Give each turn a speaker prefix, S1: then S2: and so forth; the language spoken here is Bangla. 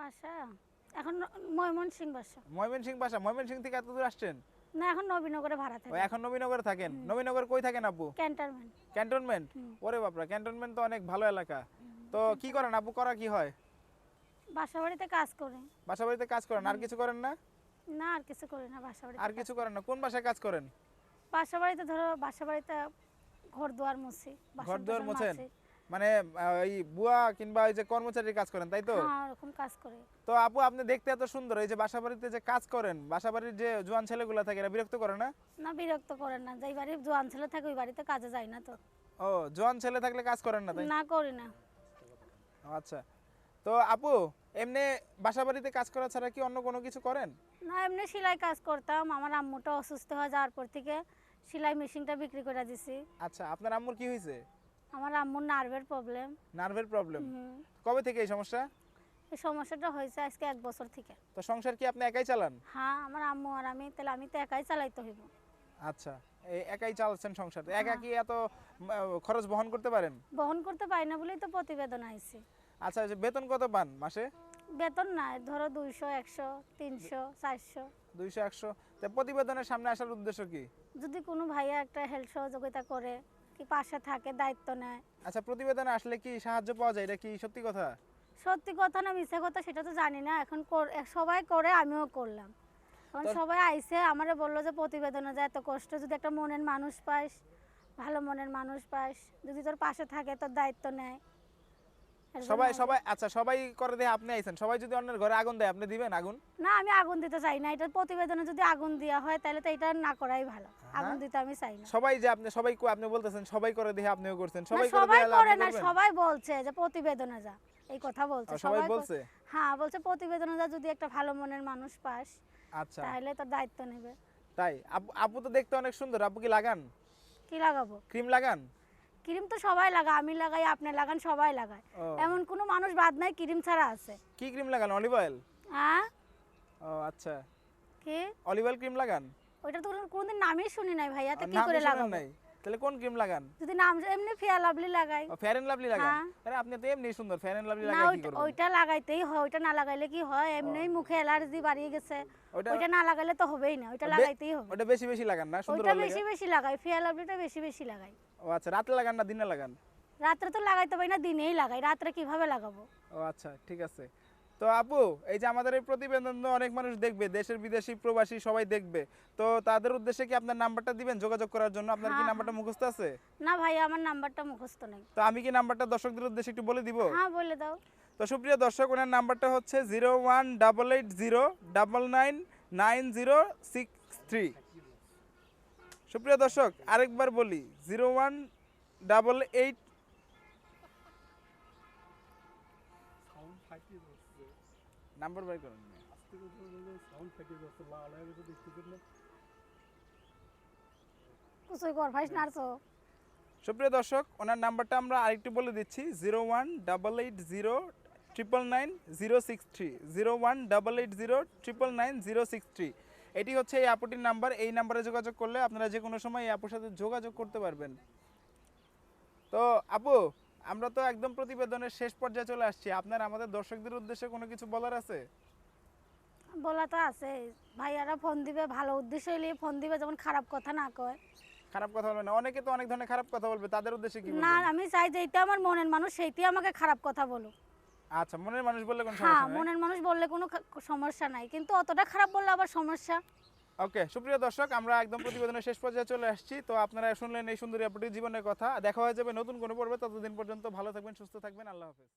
S1: বাসা? এখন ময়মনসিং বাসা।
S2: ময়মনসিং বাসা? ময়মনসিং থেকে এত দূর আসছেন?
S1: না এখন নবীনগরে ভাড়া
S2: ও এখন নবীনগরে থাকেন? নবীনগর কই থাকেন আব্বু?
S1: ক্যান্টনমেন্ট।
S2: ক্যান্টনমেন্ট? ওরে বাপরা ক্যান্টনমেন্ট তো অনেক ভালো এলাকা। তো কি করেন আব্বু? করা কি হয়?
S1: বাসা বাড়িতে কাজ করে।
S2: বাসা বাড়িতে কাজ করেন? আর কিছু করেন না?
S1: না আর কিছু করি না বাসা বাড়িতে
S2: আর কিছু করেন না? কোন বাসায় কাজ করেন?
S1: বাসা বাড়িতে ধরো বাসা বাড়িতে ঘর দুয়ার মুছি
S2: ঘর দুয়ার মোছেন? মানে বুয়া কিংবা ওই যে কর্মচারীর কাজ করেন তাই তো?
S1: হ্যাঁ কাজ করে।
S2: তো আপু আপনি দেখতে এত সুন্দর এই যে বাসাবাড়িতে যে কাজ করেন বাসা বাড়ির যে জোয়ান ছেলেগুলো থাকে এরা বিরক্ত করে না?
S1: না বিরক্ত করেন না। যেই জোয়ান ছেলে থাকে ওই বাড়িতে কাজে যায় না তো।
S2: ও জোয়ান ছেলে থাকলে কাজ করেন না তাই?
S1: না করি না।
S2: আচ্ছা। তো আপু এমনি বাসা বাড়িতে কাজ করা ছাড়া কি অন্য কোনো কিছু করেন?
S1: না এমনি সেলাই কাজ করতাম। আমার আম্মুটা অসুস্থ হয়ে যাওয়ার পর থেকে সেলাই মেশিনটা বিক্রি করে দিছি।
S2: আচ্ছা আপনার আম্মুর কি হয়েছে
S1: আমার আম্মুর নার্ভের প্রবলেম
S2: নার্ভের প্রবলেম কবে থেকে এই সমস্যা?
S1: এই সমস্যাটা হয়েছে আজকে এক বছর থেকে।
S2: তো সংসার কি আপনি একাই চালান?
S1: হ্যাঁ আমার আম্মু আর আমি তাহলে আমি তো একাই চালাইতে হইব।
S2: আচ্ছা একাই চালাচ্ছেন সংসার। একা কি এত খরচ বহন করতে পারেন?
S1: বহন করতে পারি না বলেই তো প্রতিবেদন আইছে।
S2: আচ্ছা বেতন কত পান মাসে?
S1: বেতন নাই ধরো দুইশো একশো তিনশো চারশো।
S2: দুইশো একশো। তো প্রতিবেদনের সামনে আসার উদ্দেশ্য কি?
S1: যদি কোনো ভাইয়া একটা হেল্প সহযোগিতা করে কি পাশে থাকে দায়িত্ব নেয়।
S2: আচ্ছা প্রতিবেদনে আসলে কি সাহায্য পাওয়া যায়? এটা কি সত্যি কথা?
S1: সত্যি কথা না মিথ্যা কথা সেটা তো জানি না। এখন সবাই করে আমিও করলাম। এখন সবাই আইসে আমারে বলল যে প্রতিবেদনে যায় এত কষ্ট যদি একটা মনের মানুষ পাস ভালো মনের মানুষ পাস যদি তোর পাশে থাকে তোর দায়িত্ব নেয়।
S2: সবাই সবাই আচ্ছা সবাই করে দিয়ে আপনি আইছেন। সবাই যদি অন্যের ঘরে আগুন দেয় আপনি দিবেন আগুন?
S1: না আমি আগুন দিতে চাই না। এটা প্রতিবেদনে যদি আগুন দেওয়া হয় তাহলে তো এটা না করাই ভালো। আগুন দিতে আমি চাই না।
S2: সবাই যে আপনি সবাই কো- আপনি বলতেছেন সবাই করে দিয়ে আপনিও করছেন। সবাই করে দিয়ে
S1: করে না সবাই বলছে যে প্রতিবেদনে যা। এই কথা বলছে
S2: সবাই বলছে?
S1: হ্যাঁ বলছে প্রতিবেদনে যা যদি একটা ভালো মনের মানুষ পাস
S2: আচ্ছা।
S1: তাহলে তোর দায়িত্ব নেবে।
S2: তাই আপু আপু তো দেখতে অনেক সুন্দর। আপু কি লাগান?
S1: কি লাগাবো?
S2: ক্রিম লাগান?
S1: ক্রিম তো সবাই লাগায় আমি লাগাই আপনি লাগান সবাই লাগায়। এমন কোনো মানুষ বাদ নাই ক্রিম ছাড়া আছে।
S2: কি ক্রিম লাগান অলিভ অয়েল?
S1: হ্যাঁ?
S2: ও আচ্ছা।
S1: কি?
S2: অলিভ অয়েল ক্রিম লাগান?
S1: ওইটা তো কোনদিন নামই শুনি নাই ভাইয়া তো কি করে
S2: লাগান
S1: লাগাবো?
S2: নাই। তাহলে কোন ক্রিম লাগান?
S1: যদি নাম এমনি ফেয়া লাভলি লাগাই।
S2: ফেয়ার এন্ড লাভলি লাগান?
S1: হ্যাঁ।
S2: আরে আপনি তো এমনি সুন্দর ফেয়ার এন্ড লাভলি লাগাই কি
S1: ওইটা-
S2: করবেন?
S1: ওইটা লাগাইতেই হয় ওইটা না লাগাইলে কি হয়? এমনিই মুখে অ্যালার্জি বাড়িয়ে গেছে।
S2: ওইটা
S1: ওইটা না লাগাইলে তো হবেই না ওইটা লাগাইতেই হবে।
S2: ওটা বেশি বেশি লাগান না সুন্দর
S1: ওইটা বেশি বেশি লাগাই ফেয়া লাভলিটা বেশি বেশি লাগাই।
S2: ও আচ্ছা রাতে লাগান না দিনে লাগান?
S1: রাত্রে তো লাগাইতে পারি না দিনেই লাগাই। রাত্রে কীভাবে লাগাবো?
S2: ও আচ্ছা ঠিক আছে। তো আপু এই যে আমাদের এই প্রতিবেদন অনেক মানুষ দেখবে দেশের বিদেশি প্রবাসী সবাই দেখবে। তো তাদের উদ্দেশ্যে কি আপনার নাম্বারটা দিবেন যোগাযোগ করার জন্য? আপনার কি
S1: হ্যাঁ,
S2: নাম্বারটা মুখস্থ আছে?
S1: না ভাই আমার নাম্বারটা মুখস্থ নেই।
S2: তো আমি কি নাম্বারটা দর্শকদের উদ্দেশ্যে একটু বলে দিব?
S1: হ্যাঁ বলে দাও।
S2: তো সুপ্রিয় দর্শক ওনার নাম্বারটা হচ্ছে zero one double eight zero double nine nine zero six three. সুপ্রিয় দর্শক আরেকবার বলি zero one double eight number by করেন। সুপ্রিয় দর্শক ওনার নাম্বারটা আমরা আরেকটু বলে দিচ্ছি zero one double eight zero triple nine zero six three zero one double eight zero triple nine zero six three এটি হচ্ছে এই আপুটির নাম্বার এই নাম্বারে যোগাযোগ করলে আপনারা যে কোনো সময় এই আপুর সাথে যোগাযোগ করতে পারবেন। তো আপু আমরা তো একদম প্রতিবেদনের শেষ পর্যায়ে চলে আসছি। আপনার আমাদের দর্শকদের উদ্দেশ্যে কোনো কিছু বলার আছে?
S1: বলা তো আছে। ভাইয়ারা ফোন দিবে ভালো উদ্দেশ্য হইলে ফোন দিবে যেমন খারাপ কথা না কয়।
S2: খারাপ কথা বলবেন না। অনেকে তো অনেক ধরনের খারাপ কথা বলবে। তাদের উদ্দেশ্যে কি
S1: না আমি চাই যে এটা আমার মনের মানুষ সেইটি আমাকে খারাপ কথা বলুক।
S2: আচ্ছা মনের মানুষ বললে কোনো
S1: হ্যাঁ
S2: সমস্যা নেই?
S1: মনের মানুষ বললে কোনো সমস্যা নাই। কিন্তু অতটা খারাপ বললে আবার সমস্যা।
S2: ওকে সুপ্রিয় দর্শক, আমরা একদম প্রতিবেদনের শেষ পর্যায়ে চলে আসছি। তো আপনারা শুনলেন এই সুন্দরী আপুটির জীবনের কথা। দেখা হয়ে যাবে নতুন কোনো পর্বে। ততদিন পর্যন্ত ভালো থাকবেন, সুস্থ থাকবেন। আল্লাহ হাফেজ।